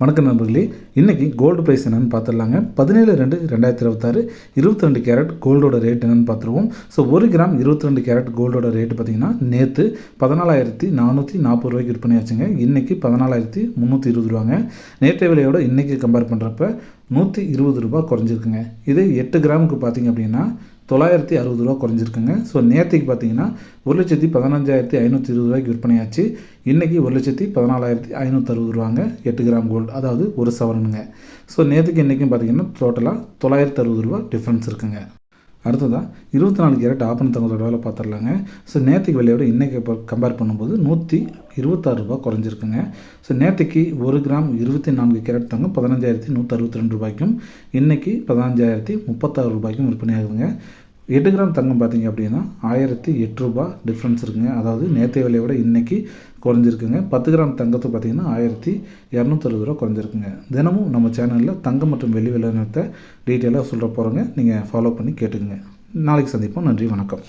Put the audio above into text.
வணக்கம் நண்பர்களே. இன்றைக்கி கோல்டு ப்ரைஸ் என்னென்னு பார்த்துடலாங்க. பதினேழு ரெண்டு ரெண்டாயிரத்தி இருபத்தாறு இருபத்தி ரெண்டு கேரட் கோல்டோட ரேட் என்னென்னு பார்த்துருவோம். ஸோ ஒரு கிராம் இருபத்தி ரெண்டு கேரட் கோல்டோட ரேட்டு பார்த்திங்கன்னா நேற்று பதினாலாயிரத்தி நானூற்றி நாற்பது ரூபாய்க்கு விற்பனை ஆச்சுங்க இன்றைக்கி பதினாலாயிரத்தி முந்நூற்றி இருபது ரூபாங்க. நேற்றைய விலையோட இன்றைக்கி கம்பேர் பண்ணுறப்ப நூற்றி இருபது ரூபா குறைஞ்சிருக்குங்க. இதே எட்டு கிராமுக்கு பார்த்திங்க அப்படின்னா தொள்ளாயிரத்தி அறுபது ரூபா குறைஞ்சிருக்குங்க. ஸோ நேற்றுக்கு பார்த்தீங்கன்னா ஒரு லட்சத்தி பதினஞ்சாயிரத்தி ஐநூற்றி இருபது ரூபாய்க்கு விற்பனையாச்சு. இன்றைக்கி ஒரு லட்சத்தி பதினாலாயிரத்தி ஐநூற்றறுபது ரூபாங்க. எட்டு கிராம் கோல்டு அதாவது ஒரு சவரனுங்க. ஸோ நேற்றுக்கு இன்றைக்கும் பார்த்தீங்கன்னா டோட்டலாக தொள்ளாயிரத்தி அறுபது ரூபா டிஃப்ரென்ஸ் இருக்குங்க. அடுத்ததாக இருபத்தி நாலு கேரட் ஆப்பன் தங்கத்தோட வேலை பார்த்துடலாங்க ஸோ நேற்றுக்கு விலையோட இன்றைக்கி இப்போ கம்பேர் பண்ணும்போது நூற்றி இருபத்தாறு ரூபா குறைஞ்சிருக்குங்க. ஸோ நேற்றுக்கு ஒரு கிராம் இருபத்தி நான்கு கேரட் தங்கம் பதினஞ்சாயிரத்தி நூற்றி அறுபத்தி ரெண்டு ரூபாய்க்கும் இன்றைக்கி பதினஞ்சாயிரத்தி முப்பத்தாறு ரூபாய்க்கும் விற்பனை ஆகுதுங்க எட்டு கிராம் தங்கம் பார்த்தீங்க அப்படின்னா ஆயிரத்தி எட்ரூபா டிஃப்ரென்ஸ் இருக்குங்க. அதாவது நேற்றைய விலையை விட இன்றைக்கி குறைஞ்சிருக்குங்க. பத்து கிராம் தங்கத்தை பார்த்தீங்கன்னா ஆயிரத்தி இரநூத்தறுபது ரூபா குறைஞ்சிருக்குங்க. தினமும் நம்ம சேனலில் தங்கம் மற்றும் வெள்ளி விலை நிறுத்த டீட்டெயிலாக சொல்கிற போகிறோங்க நீங்கள் ஃபாலோ பண்ணி கேட்டுக்குங்க. நாளைக்கு சந்திப்போம். நன்றி வணக்கம்.